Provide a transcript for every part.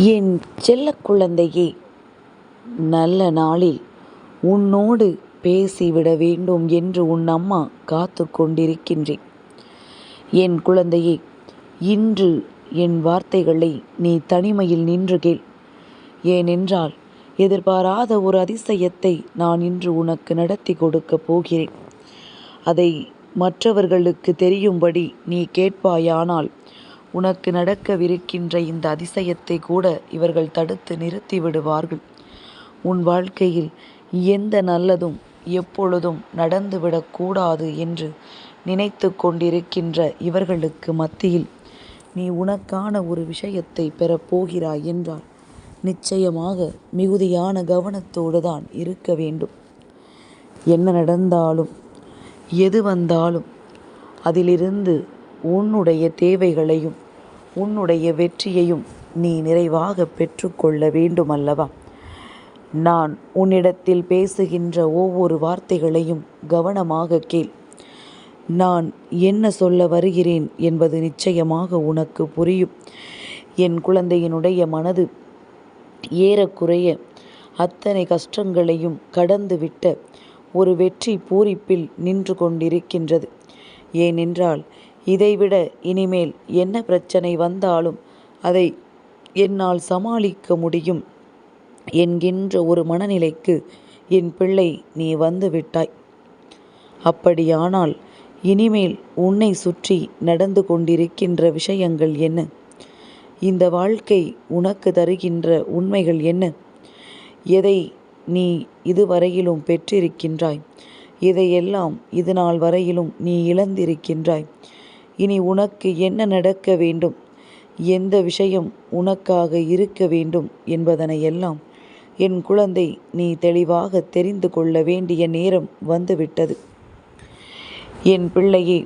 என் செல்ல குழந்தையே நல்ல நாளில் உன்னோடு பேசிவிட வேண்டும் என்று உன் அம்மா காத்து கொண்டிருக்கின்றேன். என் குழந்தையே இன்று என் வார்த்தைகளை நீ தனிமையில் நின்று கேள். ஏனென்றால் எதிர்பாராத ஒரு அதிசயத்தை நான் இன்று உனக்கு நடத்தி கொடுக்கப் போகிறேன். அதை மற்றவர்களுக்கு தெரியும்படி நீ கேட்பாயானால் உனக்கு நடக்கவிருக்கின்ற இந்த அதிசயத்தை கூட இவர்கள் தடுத்து நிறுத்தி விடுவார்கள் உன் வாழ்க்கையில் எந்த நல்லதும் எப்பொழுதும் நடந்துவிடக்கூடாது என்று நினைத்து கொண்டிருக்கின்ற இவர்களுக்கு மத்தியில் நீ உனக்கான ஒரு விஷயத்தை பெறப்போகிறாய் என்றால் நிச்சயமாக மிகுதியான கவனத்தோடு தான் இருக்க வேண்டும். என்ன நடந்தாலும் எது வந்தாலும் அதிலிருந்து உன்னுடைய தேவைகளையும் உன்னுடைய வெற்றியையும் நீ நிறைவாக பெற்றுக்கொள்ள வேண்டும் அல்லவா நான் உன்னிடத்தில் பேசுகின்ற ஒவ்வொரு வார்த்தைகளையும் கவனமாக கேள். நான் என்ன சொல்ல வருகிறேன் என்பது நிச்சயமாக உனக்கு புரியும். என் குழந்தையினுடைய மனது ஏறக்குறைய அத்தனை கஷ்டங்களையும் கடந்துவிட்ட ஒரு வெற்றி பூரிப்பில் நின்று கொண்டிருக்கின்றது. ஏனென்றால் இதைவிட இனிமேல் என்ன பிரச்சனை வந்தாலும் அதை என்னால் சமாளிக்க முடியும் என்கின்ற ஒரு மனநிலைக்கு என் பிள்ளை நீ வந்து விட்டாய். அப்படியானால் இனிமேல் உன்னை சுற்றி நடந்து கொண்டிருக்கின்ற விஷயங்கள் என்ன? இந்த வாழ்க்கை உனக்கு தருகின்ற உண்மைகள் என்ன? எதை நீ இதுவரையிலும் பெற்றிருக்கின்றாய்? இதையெல்லாம் இது நாள் வரையிலும் நீ இழந்திருக்கின்றாய். இனி உனக்கு என்ன நடக்க வேண்டும்? எந்த விஷயம் உனக்காக இருக்க வேண்டும் என்பதனை எல்லாம் என் குழந்தை நீ தெளிவாக தெரிந்து கொள்ள வேண்டிய நேரம் வந்துவிட்டது. என் பிள்ளையே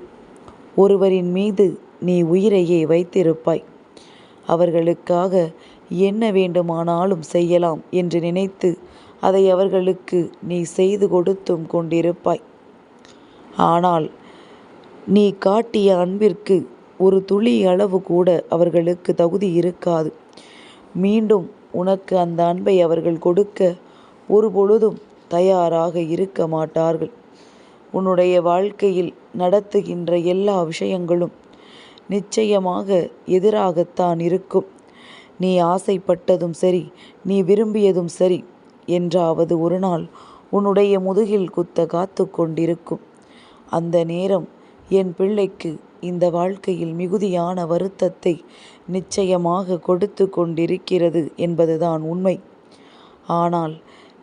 ஒருவரின் மீது நீ உயிரையே வைத்திருப்பாய். அவர்களுக்காக என்ன வேண்டுமானாலும் செய்யலாம் என்று நினைத்து அதை அவர்களுக்கு நீ செய்து கொடுத்தும் கொண்டிருப்பாய். ஆனால் நீ காட்டிய அன்பிற்கு ஒரு துளி அளவு கூட அவர்களுக்கு தகுதி இருக்காது. மீண்டும் உனக்கு அந்த அன்பை அவர்கள் கொடுக்க ஒரு பொழுதும் தயாராக இருக்க மாட்டார்கள். உன்னுடைய வாழ்க்கையில் நடத்துகின்ற எல்லா விஷயங்களும் நிச்சயமாக எதிராகத்தான் இருக்கும். நீ ஆசைப்பட்டதும் சரி நீ விரும்பியதும் சரி என்றாவது ஒரு நாள் உன்னுடைய முதுகில் குத்த காத்து கொண்டிருக்கும். அந்த நேரம் என் பிள்ளைக்கு இந்த வாழ்க்கையில் மிகுதியான வருத்தத்தை நிச்சயமாக கொடுத்து கொண்டிருக்கிறது என்பதுதான் உண்மை. ஆனால்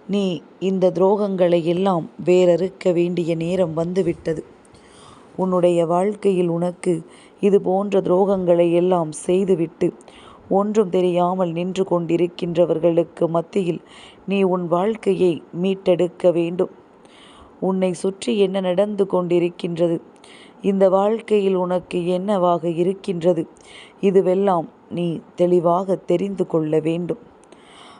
நீ இந்த துரோகங்களை எல்லாம் வேறறுக்க வேண்டிய நேரம் வந்துவிட்டது. உன்னுடைய வாழ்க்கையில் உனக்கு இது போன்ற துரோகங்களை எல்லாம் செய்துவிட்டு ஒன்றும் தெரியாமல் நின்று கொண்டிருக்கின்றவர்களுக்கு மத்தியில் நீ உன் வாழ்க்கையை மீட்டெடுக்க வேண்டும். உன்னை சுற்றி என்ன நடந்து கொண்டிருக்கின்றது? இந்த வாழ்க்கையில் உனக்கு என்னவாக இருக்கின்றது? இதுவெல்லாம் நீ தெளிவாக தெரிந்து கொள்ள வேண்டும்.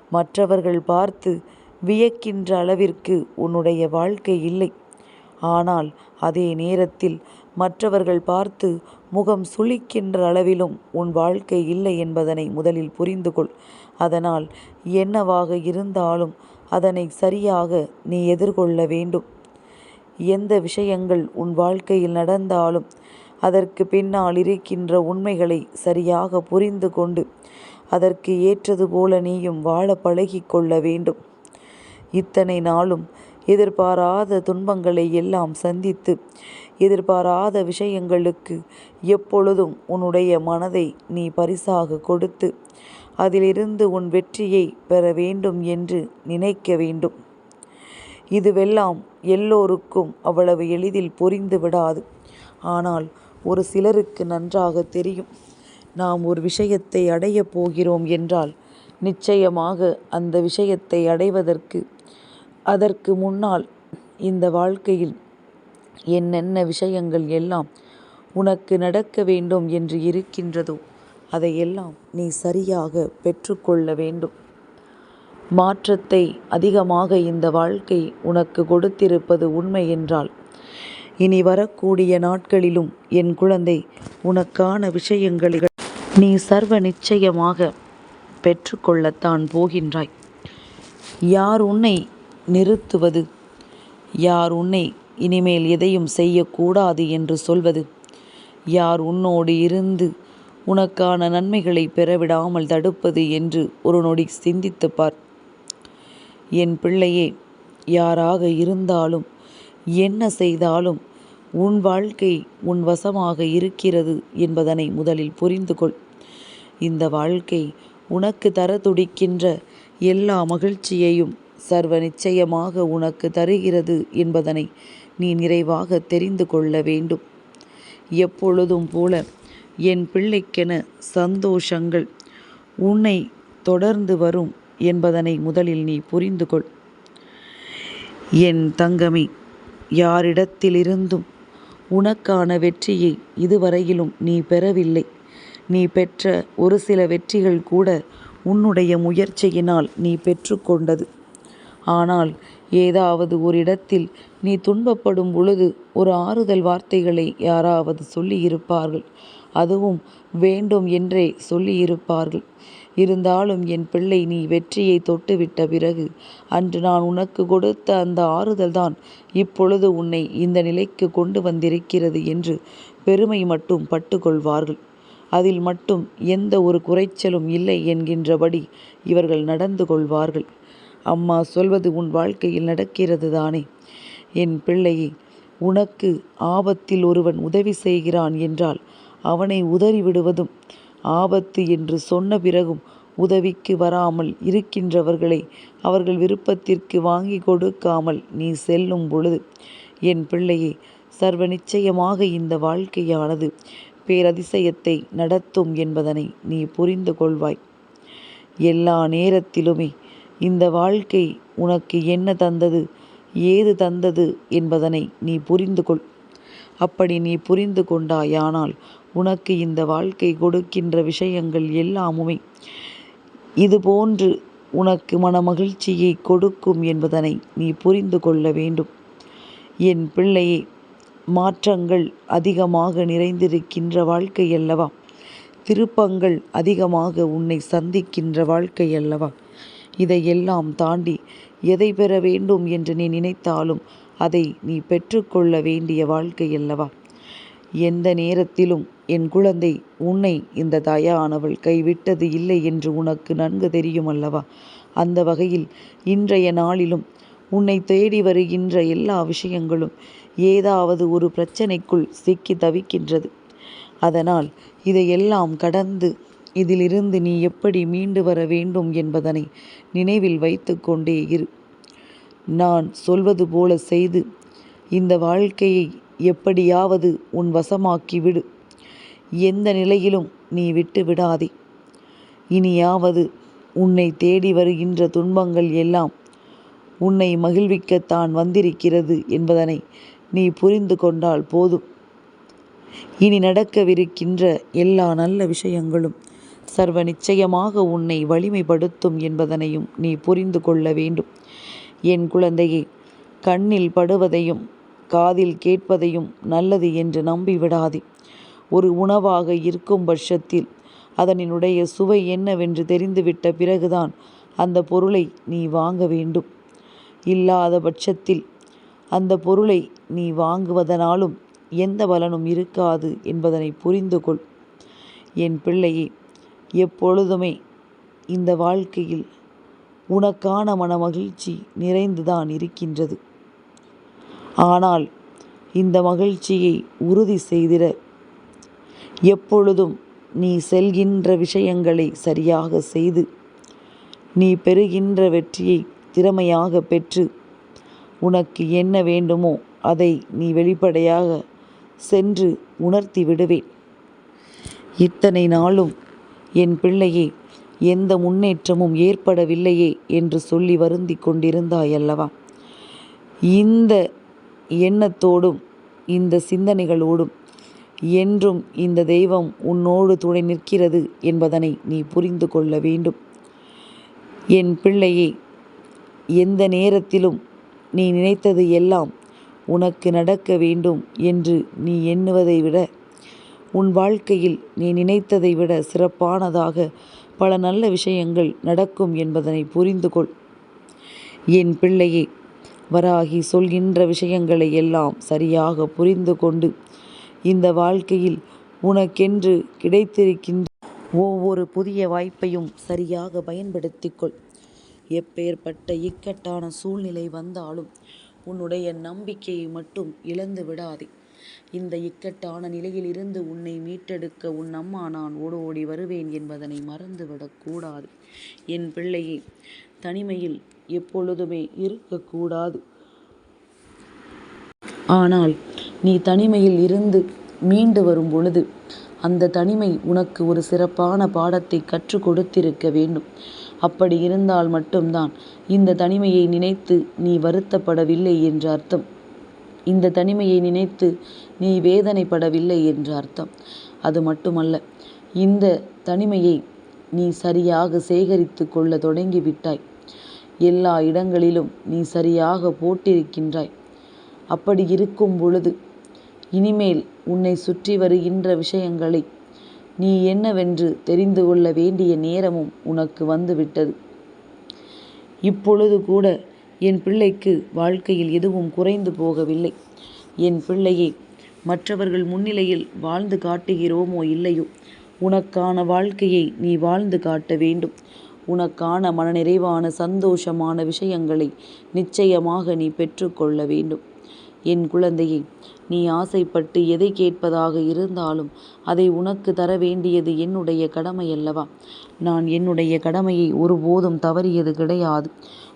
மற்றவர்கள் பார்த்து வியக்கின்ற அளவிற்கு உன்னுடைய வாழ்க்கை இல்லை. ஆனால் அதே நேரத்தில் மற்றவர்கள் பார்த்து முகம் சுளிக்கின்ற அளவிலும் உன் வாழ்க்கை இல்லை என்பதனை முதலில் புரிந்து கொள். அதனால் என்னவாக இருந்தாலும் அதனை சரியாக நீ எதிர்கொள்ள வேண்டும். எந்த விஷயங்கள் உன் வாழ்க்கையில் நடந்தாலும் அதற்கு பின்னால் இருக்கின்ற உண்மைகளை சரியாக புரிந்து கொண்டு அதற்கு ஏற்றது போல நீயும் வாழ பழகி கொள்ள வேண்டும். இத்தனை நாளும் எதிர்பாராத துன்பங்களை எல்லாம் சந்தித்து எதிர்பாராத விஷயங்களுக்கு எப்பொழுதும் உன்னுடைய மனதை நீ பரிசாக கொடுத்து அதிலிருந்து உன் வெற்றியை பெற வேண்டும் என்று நினைக்க வேண்டும். இதுவெல்லாம் எல்லோருக்கும் அவ்வளவு எளிதில் புரிந்து விடாது. ஆனால் ஒரு சிலருக்கு நன்றாக தெரியும். நாம் ஒரு விஷயத்தை அடையப் போகிறோம் என்றால் நிச்சயமாக அந்த விஷயத்தை அடைவதற்கு அதற்கு முன்னால் இந்த வாழ்க்கையில் என்னென்ன விஷயங்கள் எல்லாம் உனக்கு நடக்க வேண்டும் என்று இருக்கின்றதோ அதையெல்லாம் நீ சரியாக பெற்றுக்கொள்ள வேண்டும். மாற்றத்தை அதிகமாக இந்த வாழ்க்கை உனக்கு கொடுத்திருப்பது உண்மை என்றால் இனி வரக்கூடிய நாட்களிலும் என் குழந்தை உனக்கான விஷயங்களை நீ சர்வ நிச்சயமாக பெற்றுக்கொள்ளத்தான் போகின்றாய். யார் உன்னை நிறுத்துவது? யார் உன்னை இனிமேல் எதையும் செய்யக்கூடாது என்று சொல்வது? யார் உன்னோடு இருந்து உனக்கான நன்மைகளை பெறவிடாமல் தடுப்பது என்று ஒரு நொடி சிந்தித்துப் பார். என் பிள்ளையே யாராக இருந்தாலும் என்ன செய்தாலும் உன் வாழ்க்கை உன் வசமாக இருக்கிறது என்பதனை முதலில் புரிந்து கொள் இந்த வாழ்க்கை உனக்கு தர துடிக்கின்ற எல்லா மகிழ்ச்சியையும் சர்வ நிச்சயமாக உனக்கு தருகிறது என்பதனை நீ நிறைவாக தெரிந்து கொள்ள வேண்டும். எப்பொழுதும் போல என் பிள்ளைக்கென சந்தோஷங்கள் உன்னை தொடர்ந்து வரும் என்பதனை முதலில் நீ புரிந்து கொள் என் தங்கமே யாரிடத்திலிருந்தும் உனக்கான வெற்றியை இதுவரையிலும் நீ பெறவில்லை. நீ பெற்ற ஒரு சில வெற்றிகள் கூட உன்னுடைய முயற்சியினால் நீ பெற்றுக்கொண்டது. ஆனால் ஏதாவது ஒரு இடத்தில் நீ துன்பப்படும் பொழுது ஒரு ஆறுதல் வார்த்தைகளை யாராவது சொல்லியிருப்பார்கள். அதுவும் வேண்டும் என்றே சொல்லியிருப்பார்கள். இருந்தாலும் என் பிள்ளை நீ வெற்றியை தொட்டுவிட்ட பிறகு அன்று நான் உனக்கு கொடுத்த அந்த ஆறுதல்தான் இப்பொழுது உன்னை இந்த நிலைக்கு கொண்டு வந்திருக்கிறது என்று பெருமை மட்டும் பட்டுக்கொள்வார்கள். அதில் மட்டும் எந்த ஒரு குறைச்சலும் இல்லை என்கின்றபடி இவர்கள் நடந்து கொள்வார்கள். அம்மா சொல்வது உன் வாழ்க்கையில் நடக்கிறது தானே? என் பிள்ளையே உனக்கு ஆபத்தில் ஒருவன் உதவி செய்கிறான் என்றால் அவனை உதறிவிடுவதும் ஆபத்து என்று சொன்ன பிறகும் உதவிக்கு வராமல் இருக்கின்றவர்களை அவர்கள் விருப்பத்திற்கு வாங்கி கொடுக்காமல் நீ செல்லும் பொழுது என் பிள்ளையே சர்வ நிச்சயமாக இந்த வாழ்க்கையானது பேரதிசயத்தை நடத்தும் என்பதனை நீ புரிந்து கொள்வாய். எல்லா நேரத்திலுமே இந்த வாழ்க்கை உனக்கு என்ன தந்தது ஏது தந்தது என்பதனை நீ புரிந்து கொள். அப்படி நீ புரிந்து கொண்டாயானால் உனக்கு இந்த வாழ்க்கை கொடுக்கின்ற விஷயங்கள் எல்லாமுமே இதுபோன்று உனக்கு மனமகிழ்ச்சியை கொடுக்கும் என்பதனை நீ புரிந்து கொள்ள வேண்டும். என் பிள்ளையே மாற்றங்கள் அதிகமாக நிறைந்திருக்கின்ற வாழ்க்கை அல்லவா திருப்பங்கள் அதிகமாக உன்னை சந்திக்கின்ற வாழ்க்கை அல்லவா இதையெல்லாம் தாண்டி எதை பெற வேண்டும் என்று நீ நினைத்தாலும் அதை நீ பெற்றுக்கொள்ள வேண்டிய வாழ்க்கை அல்லவா எந்த நேரத்திலும் என் குழந்தை உன்னை இந்த தாயானவள் கைவிட்டது இல்லை என்று உனக்கு நன்கு தெரியும் அல்லவா அந்த வகையில் இன்றைய நாளிலும் உன்னை தேடி வருகின்ற எல்லா விஷயங்களும் ஏதாவது ஒரு பிரச்சனைக்குள் சிக்கி தவிக்கின்றது. அதனால் இதையெல்லாம் கடந்து இதிலிருந்து நீ எப்படி மீண்டு வர வேண்டும் என்பதனை நினைவில் வைத்து கொண்டே இரு. நான் சொல்வது போல செய்து இந்த வாழ்க்கையை எப்படியாவது உன் வசமாக்கி விடு எந்த நிலையிலும் நீ விட்டு விடாதே. இனியாவது உன்னை தேடி வருகின்ற துன்பங்கள் எல்லாம் உன்னை மகிழ்விக்கத்தான் வந்திருக்கிறது என்பதனை நீ புரிந்து கொண்டால் போதும். இனி நடக்கவிருக்கின்ற எல்லா நல்ல விஷயங்களும் சர்வ நிச்சயமாக உன்னை வலிமைப்படுத்தும் என்பதனையும் நீ புரிந்து கொள்ள வேண்டும். என் குழந்தையே கண்ணில் படுவதையும் காதில் கேட்பதையும் நல்லது என்று நம்பிவிடாதே. ஒரு உணவாக இருக்கும் பட்சத்தில் அதனினுடைய சுவை என்னவென்று தெரிந்துவிட்ட பிறகுதான் அந்த பொருளை நீ வாங்க வேண்டும். இல்லாத பட்சத்தில் அந்த பொருளை நீ வாங்குவதனாலும் எந்த பலனும் இருக்காது என்பதனை புரிந்து கொள் என் பிள்ளையே எப்பொழுதுமே இந்த வாழ்க்கையில் உனக்கான மன மகிழ்ச்சி நிறைந்துதான் இருக்கின்றது. ஆனால் இந்த மகிழ்ச்சியை உறுதி செய்திட எப்பொழுதும் நீ செல்கின்ற விஷயங்களை சரியாக செய்து நீ பெறுகின்ற வெற்றியை திறமையாக பெற்று உனக்கு என்ன வேண்டுமோ அதை நீ வெளிப்படையாக சென்று உணர்த்தி விடுவேன். இத்தனை நாளும் என் பிள்ளையே எந்த முன்னேற்றமும் ஏற்படவில்லையே என்று சொல்லி வருந்தி கொண்டிருந்தாயல்லவா? இந்த எண்ணத்தோடும் இந்த சிந்தனைகளோடும் என்றும் இந்த தெய்வம் உன்னோடு துணை நிற்கிறது என்பதனை நீ புரிந்து கொள்ள வேண்டும். என் பிள்ளையே எந்த நேரத்திலும் நீ நினைத்தது எல்லாம் உனக்கு நடக்க வேண்டும் என்று நீ எண்ணுவதை விட உன் வாழ்க்கையில் நீ நினைத்ததை விட சிறப்பானதாக பல நல்ல விஷயங்கள் நடக்கும் என்பதனை புரிந்து கொள். என் பிள்ளையே வராகி சொல்கின்ற விஷயங்களை எல்லாம் சரியாக புரிந்து கொண்டு இந்த வாழ்க்கையில் உனக்கென்று கிடைத்திருக்கின்ற ஒவ்வொரு புதிய வாய்ப்பையும் சரியாக பயன்படுத்திக்கொள். எப்பேற்பட்ட இக்கட்டான சூழ்நிலை வந்தாலும் உன்னுடைய நம்பிக்கையை மட்டும் இழந்து விடாதே. இந்த இக்கட்டான நிலையிலிருந்து உன்னை மீட்டெடுக்க உன் அம்மா நான் ஓடோடி வருவேன் என்பதனை மறந்துவிடக்கூடாது என் பிள்ளையை தனிமையில் எப்பொழுதுமே இருக்கக்கூடாது. ஆனால் நீ தனிமையில் இருந்து மீண்டு வரும் பொழுது அந்த தனிமை உனக்கு ஒரு சிறப்பான பாடத்தை கற்றுக் கொடுத்திருக்க வேண்டும். அப்படி இருந்தால் மட்டும்தான் இந்த தனிமையை நினைத்து நீ வருத்தப்படவில்லை என்ற அர்த்தம். இந்த தனிமையை நினைத்து நீ வேதனைப்படவில்லை என்ற அர்த்தம். அது மட்டுமல்ல இந்த தனிமையை நீ சரியாக சேகரித்து கொள்ள தொடங்கிவிட்டாய். எல்லா இடங்களிலும் நீ சரியாக போட்டிருக்கின்றாய். அப்படி இருக்கும் பொழுது இனிமேல் உன்னை சுற்றி வருகின்ற விஷயங்களை நீ என்னவென்று தெரிந்து கொள்ள வேண்டிய நேரமும் உனக்கு வந்துவிட்டது. இப்பொழுது கூட என் பிள்ளைக்கு வாழ்க்கையில் எதுவும் குறைந்து போகவில்லை. என் பிள்ளையே மற்றவர்கள் முன்னிலையில் வாழ்ந்து காட்டுகிறோமோ இல்லையோ உனக்கான வாழ்க்கையை நீ வாழ்ந்து காட்ட வேண்டும். உனக்கான மனநிறைவான சந்தோஷமான விஷயங்களை நிச்சயமாக நீ பெற்றுக்கொள்ள வேண்டும். என் குழந்தையை நீ ஆசைப்பட்டு எதை கேட்பதாக இருந்தாலும் அதை உனக்கு தர வேண்டியது என்னுடைய கடமை அல்லவா? நான் என்னுடைய கடமையை ஒருபோதும் தவறியது கிடையாது.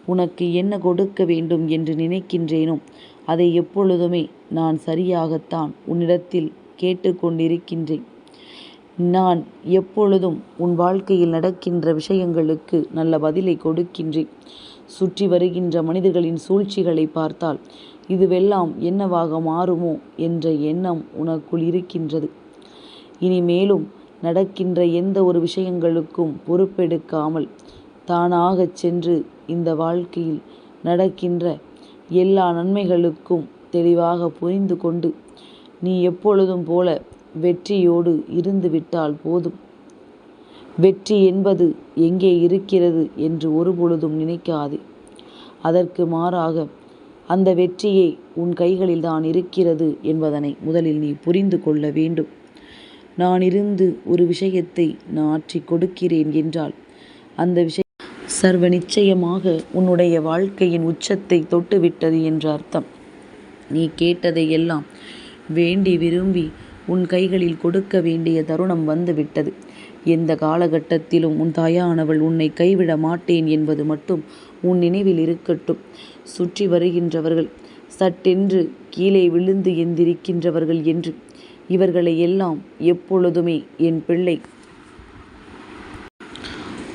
உனக்கு என்ன கொடுக்க வேண்டும் என்று நினைக்கின்றேனோ அதை எப்பொழுதுமே நான் சரியாகத்தான் உன்னிடத்தில் கேட்டுக்கொண்டிருக்கின்றேன். நான் எப்பொழுதும் உன் வாழ்க்கையில் நடக்கின்ற விஷயங்களுக்கு நல்ல பதிலை கொடுக்கின்றேன். சுற்றி வருகின்ற மனிதர்களின் சூழ்ச்சிகளை பார்த்தால் இதுவெல்லாம் என்னவாக மாறுமோ என்ற எண்ணம் உனக்குள் இருக்கின்றது. இனிமேலும் நடக்கின்ற எந்த ஒரு விஷயங்களுக்கும் பொறுப்பெடுக்காமல் தானாகச் சென்று இந்த வாழ்க்கையில் நடக்கின்ற எல்லா நன்மைகளுக்கும் தெளிவாக புரிந்து கொண்டு நீ எப்பொழுதும் போல வெற்றியோடு இருந்துவிட்டால் போதும். வெற்றி என்பது எங்கே இருக்கிறது என்று ஒருபொழுதும் நினைக்காதே. அதற்கு மாறாக அந்த வெற்றியே உன் கைகளில் தான் இருக்கிறது என்பதனை முதலில் நீ புரிந்து கொள்ள வேண்டும். நான் இருந்து ஒரு விஷயத்தை நான் ஆற்றி கொடுக்கிறேன் என்றால் அந்த விஷயம் சர்வ நிச்சயமாக உன்னுடைய வாழ்க்கையின் உச்சத்தை தொட்டுவிட்டது என்ற அர்த்தம். நீ கேட்டதை எல்லாம் வேண்டி விரும்பி உன் கைகளில் கொடுக்க வேண்டிய தருணம் வந்துவிட்டது. எந்த காலகட்டத்திலும் உன் தாயானவள் உன்னை கைவிட மாட்டேன் என்பது மட்டும் உன் நினைவில் இருக்கட்டும். சுற்றி வருகின்றவர்கள் சட்டென்று கீழே விழுந்து எந்திருக்கின்றவர்கள் என்று. இவர்களை எல்லாம் எப்பொழுதுமே என் பிள்ளை.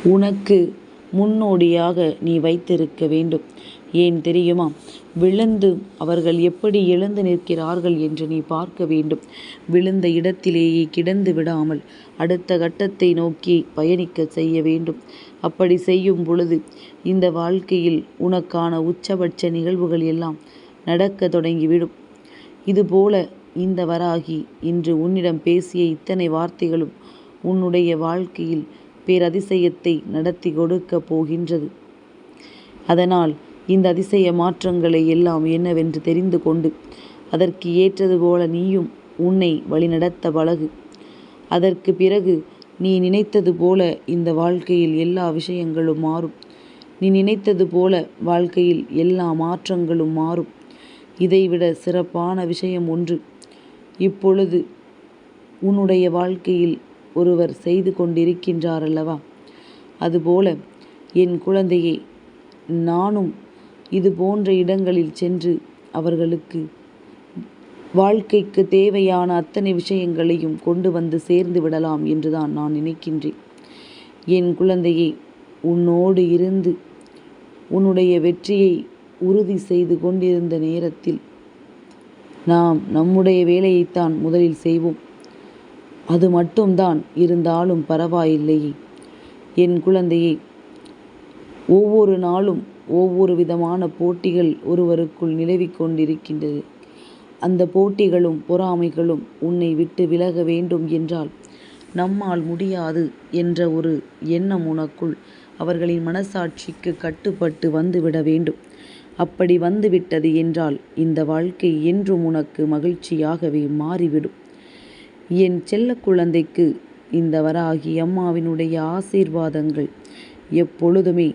உனக்கு முன்னோடியாக நீ வைத்திருக்க வேண்டும். ஏன் தெரியுமா? விழுந்து அவர்கள் எப்படி எழுந்து நிற்கிறார்கள் என்று நீ பார்க்க வேண்டும். விழுந்த இடத்திலேயே கிடந்து விடாமல் அடுத்த கட்டத்தை நோக்கி பயணிக்க செய்ய வேண்டும். அப்படி செய்யும் பொழுது இந்த வாழ்க்கையில் உனக்கான உச்சபட்ச நிகழ்வுகள் எல்லாம் நடக்க தொடங்கிவிடும். இதுபோல இந்த வராகி இன்று உன்னிடம் பேசிய இத்தனை வார்த்தைகளும் உன்னுடைய வாழ்க்கையில் பேரதிசயத்தை நடத்தி கொடுக்கப் போகின்றது. அதனால் இந்த அதிசய மாற்றங்களை எல்லாம் என்னவென்று தெரிந்து கொண்டு அதற்கு ஏற்றது போல நீயும் உன்னை வழிநடத்த பழகு. அதற்கு பிறகு நீ நினைத்தது போல இந்த வாழ்க்கையில் எல்லா விஷயங்களும் மாறும். நீ நினைத்தது போல வாழ்க்கையில் எல்லா மாற்றங்களும் மாறும். இதைவிட சிறப்பான விஷயம் ஒன்று இப்பொழுது உன்னுடைய வாழ்க்கையில் ஒருவர் செய்து கொண்டிருக்கின்றார் அல்லவா? அதுபோல என் குழந்தையை நானும் இது போன்ற இடங்களில் சென்று அவர்களுக்கு வாழ்க்கைக்கு தேவையான அத்தனை விஷயங்களையும் கொண்டு வந்து சேர்ந்து விடலாம் என்றுதான் நான் நினைக்கின்றேன். என் குழந்தையை உன்னோடு இருந்து உன்னுடைய வெற்றியை உறுதி செய்து கொண்டிருந்த நேரத்தில் நாம் நம்முடைய வேலையைத்தான் முதலில் செய்வோம். அது மட்டும்தான் இருந்தாலும் பரவாயில்லையே. என் குழந்தையை ஒவ்வொரு நாளும் ஒவ்வொரு விதமான போட்டிகள் ஒருவருக்குள் நிலவிக் கொண்டிருக்கின்றது அந்த போட்டிகளும் பொறாமைகளும் உன்னை விட்டு விலக வேண்டும் என்றால் நம்மால் முடியாது என்ற ஒரு எண்ணம் உனக்குள் அவர்களின் மனசாட்சிக்கு கட்டுப்பட்டு வந்துவிட வேண்டும். அப்படி வந்துவிட்டது என்றால் இந்த வாழ்க்கை என்றும் உனக்கு மகிழ்ச்சியாகவே மாறிவிடும். என் செல்ல குழந்தைக்கு இந்த வராகி அம்மாவினுடைய ஆசீர்வாதங்கள் எப்பொழுதுமே